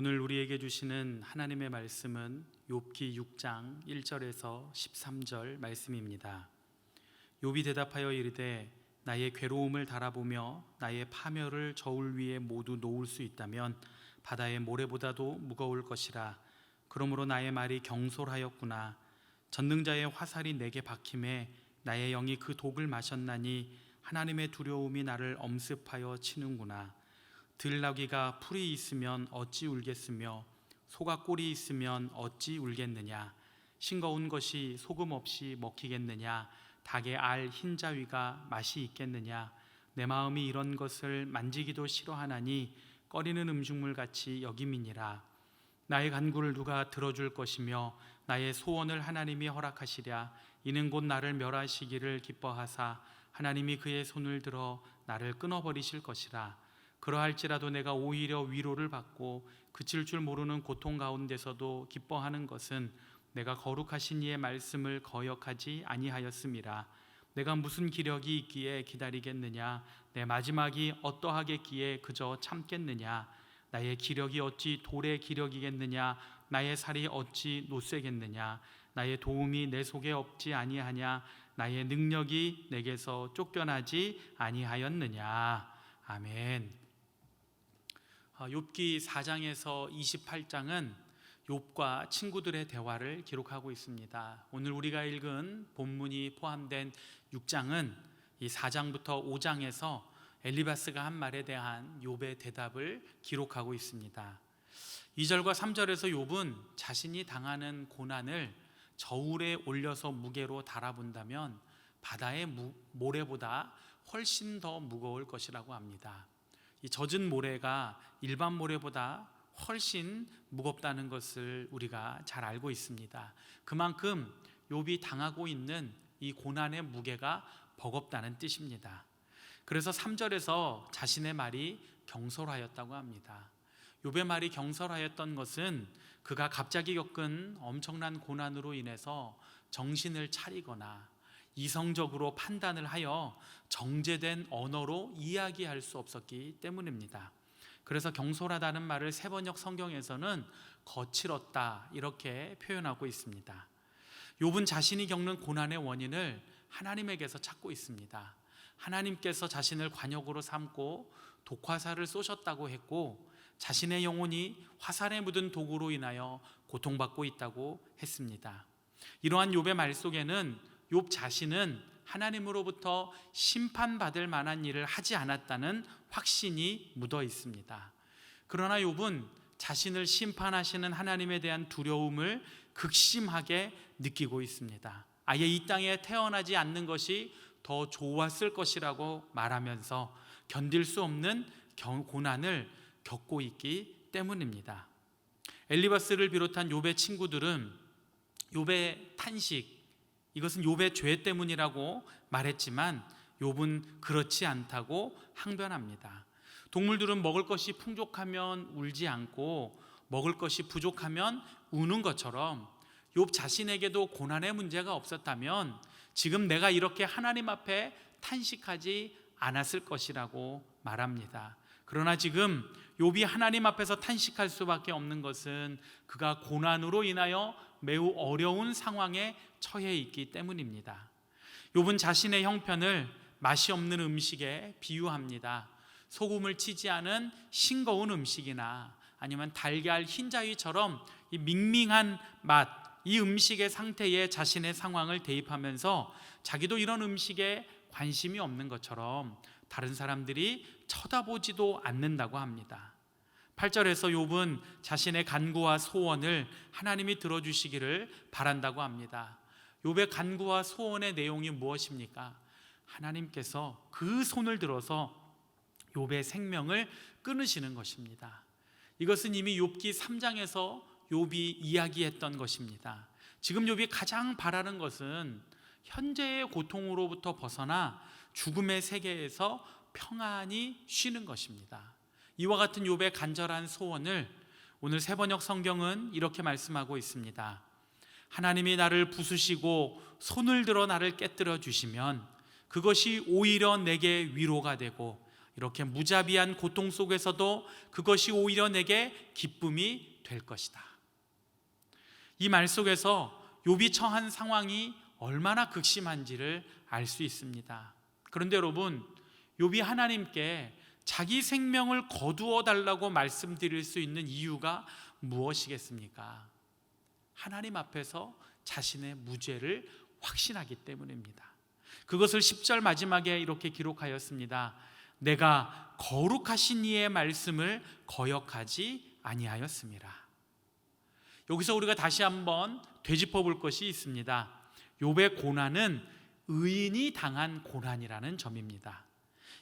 오늘 우리에게 주시는 하나님의 말씀은 욥기 6장 1절에서 13절 말씀입니다. 욥이 대답하여 이르되 나의 괴로움을 달아보며 나의 파멸을 저울 위에 모두 놓을 수 있다면 바다의 모래보다도 무거울 것이라. 그러므로 나의 말이 경솔하였구나. 전능자의 화살이 내게 박힘에 나의 영이 그 독을 마셨나니 하나님의 두려움이 나를 엄습하여 치는구나 들나귀가 풀이 있으면 어찌 울겠으며 소가 꼴이 있으면 어찌 울겠느냐? 싱거운 것이 소금 없이 먹히겠느냐? 닭의 알 흰자위가 맛이 있겠느냐? 내 마음이 이런 것을 만지기도 싫어하나니 꺼리는 음식물 같이 여김이니라. 나의 간구를 누가 들어줄 것이며 나의 소원을 하나님이 허락하시랴. 이는 곧 나를 멸하시기를 기뻐하사 하나님이 그의 손을 들어 나를 끊어버리실 것이라 그러할지라도 내가 오히려 위로를 받고 그칠 줄 모르는 고통 가운데서도 기뻐하는 것은 내가 거룩하신 이의 말씀을 거역하지 아니하였음이라 내가 무슨 기력이 있기에 기다리겠느냐? 내 마지막이 어떠하겠기에 그저 참겠느냐? 나의 기력이 어찌 돌의 기력이겠느냐? 나의 살이 어찌 노쇠겠느냐? 나의 도움이 내 속에 없지 아니하냐? 나의 능력이 내게서 쫓겨나지 아니하였느냐? 아멘. 아, 욥기 4장에서 28장은 욥과 친구들의 대화를 기록하고 있습니다. 오늘 우리가 읽은 본문이 포함된 6장은 이 4장부터 5장에서 엘리바스가 한 말에 대한 욥의 대답을 기록하고 있습니다. 2절과 3절에서 욥은 자신이 당하는 고난을 저울에 올려서 무게로 달아본다면 바다의 무- 모래보다 훨씬 더 무거울 것이라고 합니다. 이 젖은 모래가 일반 모래보다 훨씬 무겁다는 것을 우리가 잘 알고 있습니다. 그만큼 욥이 당하고 있는 이 고난의 무게가 버겁다는 뜻입니다. 그래서 3절에서 자신의 말이 경솔하였다고 합니다. 욥의 말이 경솔하였던 것은 그가 갑자기 겪은 엄청난 고난으로 인해서 정신을 차리거나 이성적으로 판단을 하여 정제된 언어로 이야기할 수 없었기 때문입니다. 그래서 경솔하다는 말을 세번역 성경에서는 거칠었다 이렇게 표현하고 있습니다. 욥은 자신이 겪는 고난의 원인을 하나님에게서 찾고 있습니다. 하나님께서 자신을 관역으로 삼고 독화살을 쏘셨다고 했고 자신의 영혼이 화살에 묻은 도구로 인하여 고통받고 있다고 했습니다. 이러한 욥의 말 속에는 욥 자신은 하나님으로부터 심판받을 만한 일을 하지 않았다는 확신이 묻어 있습니다. 그러나 욥은 자신을 심판하시는 하나님에 대한 두려움을 극심하게 느끼고 있습니다. 아예 이 땅에 태어나지 않는 것이 더 좋았을 것이라고 말하면서 견딜 수 없는 경- 고난을 겪고 있기 때문입니다. 엘리바스를 비롯한 욥의 친구들은 욥의 탄식 이것은 욥의 죄 때문이라고 말했지만 욥은 그렇지 않다고 항변합니다. 동물들은 먹을 것이 풍족하면 울지 않고 먹을 것이 부족하면 우는 것처럼 욥 자신에게도 고난의 문제가 없었다면 지금 내가 이렇게 하나님 앞에 탄식하지 않았을 것이라고 말합니다. 그러나 지금 욥이 하나님 앞에서 탄식할 수밖에 없는 것은 그가 고난으로 인하여 매우 어려운 상황에 처해 있기 때문입니다. 욥은 자신의 형편을 맛이 없는 음식에 비유합니다. 소금을 치지 않은 싱거운 음식이나 아니면 달걀 흰자위처럼 이 밍밍한 맛, 이 음식의 상태에 자신의 상황을 대입하면서 자기도 이런 음식에 관심이 없는 것처럼 다른 사람들이 쳐다보지도 않는다고 합니다. 8절에서 욥은 자신의 간구와 소원을 하나님이 들어주시기를 바란다고 합니다. 욥의 간구와 소원의 내용이 무엇입니까? 하나님께서 그 손을 들어서 욥의 생명을 끊으시는 것입니다. 이것은 이미 욥기 3장에서 욥이 이야기했던 것입니다. 지금 욥이 가장 바라는 것은 현재의 고통으로부터 벗어나 죽음의 세계에서 평안히 쉬는 것입니다. 이와 같은 욥의 간절한 소원을 오늘 세번역 성경은 이렇게 말씀하고 있습니다. 하나님이 나를 부수시고 손을 들어 나를 깨뜨려 주시면 그것이 오히려 내게 위로가 되고 이렇게 무자비한 고통 속에서도 그것이 오히려 내게 기쁨이 될 것이다. 이 말 속에서 욥이 처한 상황이 얼마나 극심한지를 알 수 있습니다. 그런데 여러분, 욥이 하나님께 자기 생명을 거두어 달라고 말씀드릴 수 있는 이유가 무엇이겠습니까? 하나님 앞에서 자신의 무죄를 확신하기 때문입니다. 그것을 10절 마지막에 이렇게 기록하였습니다. 내가 거룩하신 이의 말씀을 거역하지 아니하였습니다. 여기서 우리가 다시 한번 되짚어 볼 것이 있습니다. 욥의 고난은 의인이 당한 고난이라는 점입니다.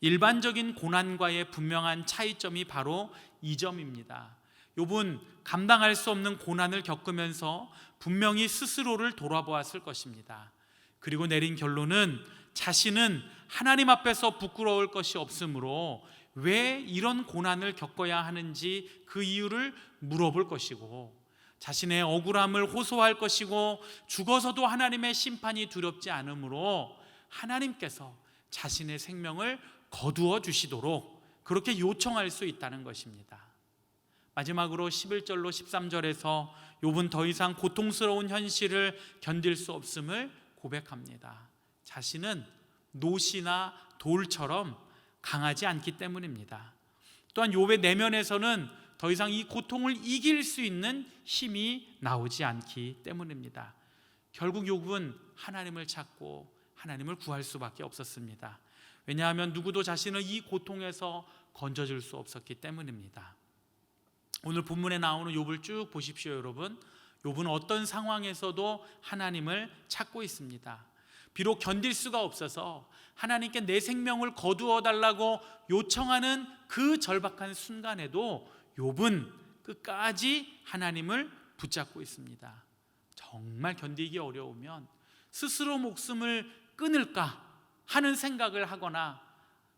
일반적인 고난과의 분명한 차이점이 바로 이 점입니다. 욥은 감당할 수 없는 고난을 겪으면서 분명히 스스로를 돌아보았을 것입니다. 그리고 내린 결론은 자신은 하나님 앞에서 부끄러울 것이 없으므로 왜 이런 고난을 겪어야 하는지 그 이유를 물어볼 것이고 자신의 억울함을 호소할 것이고 죽어서도 하나님의 심판이 두렵지 않으므로 하나님께서 자신의 생명을 거두어 주시도록 그렇게 요청할 수 있다는 것입니다. 마지막으로 11절로 13절에서 욥은 더 이상 고통스러운 현실을 견딜 수 없음을 고백합니다. 자신은 노시나 돌처럼 강하지 않기 때문입니다. 또한 욥의 내면에서는 더 이상 이 고통을 이길 수 있는 힘이 나오지 않기 때문입니다. 결국 욥은 하나님을 찾고 하나님을 구할 수밖에 없었습니다. 왜냐하면 누구도 자신을 이 고통에서 건져줄 수 없었기 때문입니다. 오늘 본문에 나오는 욥을 쭉 보십시오, 여러분. 욥은 어떤 상황에서도 하나님을 찾고 있습니다. 비록 견딜 수가 없어서 하나님께 내 생명을 거두어 달라고 요청하는 그 절박한 순간에도 욥은 끝까지 하나님을 붙잡고 있습니다. 정말 견디기 어려우면 스스로 목숨을 끊을까 하는 생각을 하거나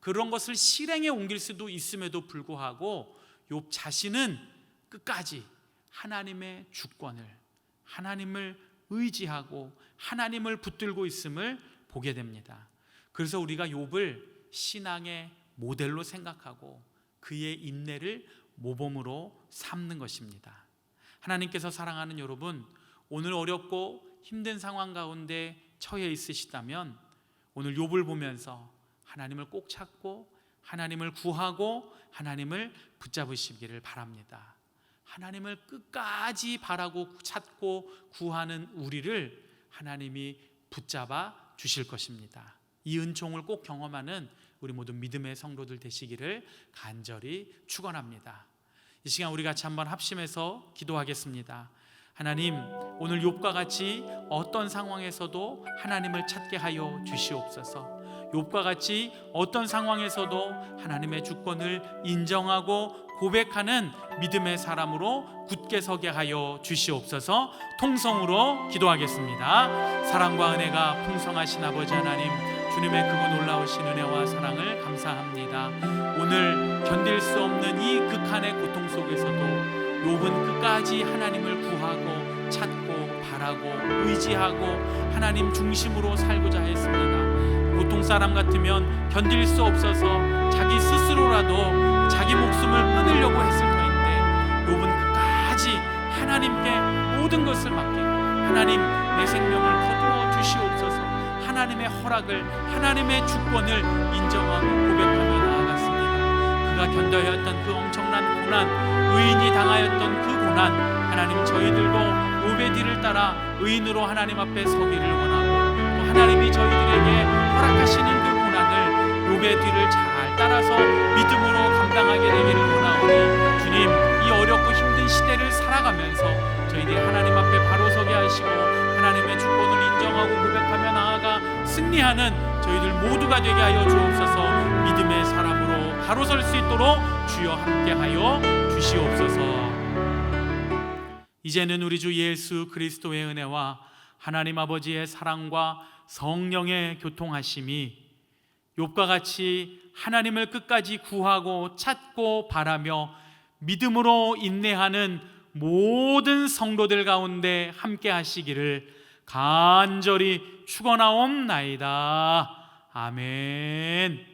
그런 것을 실행에 옮길 수도 있음에도 불구하고 욥 자신은 끝까지 하나님의 주권을 하나님을 의지하고 하나님을 붙들고 있음을 보게 됩니다. 그래서 우리가 욥을 신앙의 모델로 생각하고 그의 인내를 모범으로 삼는 것입니다. 하나님께서 사랑하는 여러분, 오늘 어렵고 힘든 상황 가운데 처해 있으시다면 오늘 욥을 보면서 하나님을 꼭 찾고 하나님을 구하고 하나님을 붙잡으시기를 바랍니다. 하나님을 끝까지 바라고 찾고 구하는 우리를 하나님이 붙잡아 주실 것입니다. 이 은총을 꼭 경험하는 우리 모두 믿음의 성도들 되시기를 간절히 축원합니다. 이 시간 우리 같이 한번 합심해서 기도하겠습니다. 하나님, 오늘 욥과 같이 어떤 상황에서도 하나님을 찾게 하여 주시옵소서. 욥과 같이 어떤 상황에서도 하나님의 주권을 인정하고 고백하는 믿음의 사람으로 굳게 서게 하여 주시옵소서. 통성으로 기도하겠습니다. 사랑과 은혜가 풍성하신 아버지 하나님, 주님의 크고 놀라우신 은혜와 사랑을 감사합니다. 오늘 견딜 수 없는 이 극한의 고통 속에서도 욥은 끝까지 하나님을 구하고 찾고 바라고 의지하고 하나님 중심으로 살고자 했습니다. 보통 사람 같으면 견딜 수 없어서 자기 스스로라도 자기 목숨을 끊으려고 했을 터인데 욥은 끝까지 하나님께 모든 것을 맡기고 하나님 내 생명을 거두어 주시옵소서 하나님의 허락을 하나님의 주권을 인정하고 나아갔습니다. 그가 견뎌야 했던 그 엄청난 고난 의인이 당하였던 그 고난 하나님 저희들도 뒤를 따라 의인으로 하나님 앞에 서기를 원하고 또 하나님이 저희들에게 허락하시는 그 고난을 뒤를 잘 따라서 믿음으로 감당하게 되기를 원하오니 주님 이 어렵고 힘든 시대를 살아가면서 저희들이 하나님 앞에 바로 서게 하시고 하나님의 주권을 인정하고 고백하며 나아가 승리하는 저희들 모두가 되게 하여 주옵소서. 믿음의 사람으로 바로 설 수 있도록 주여 함께하여 주시옵소서 이제는 우리 주 예수 그리스도의 은혜와 하나님 아버지의 사랑과 성령의 교통하심이 욥과 같이 하나님을 끝까지 구하고 찾고 바라며 믿음으로 인내하는 모든 성도들 가운데 함께 하시기를 간절히 축원하옵나이다. 아멘.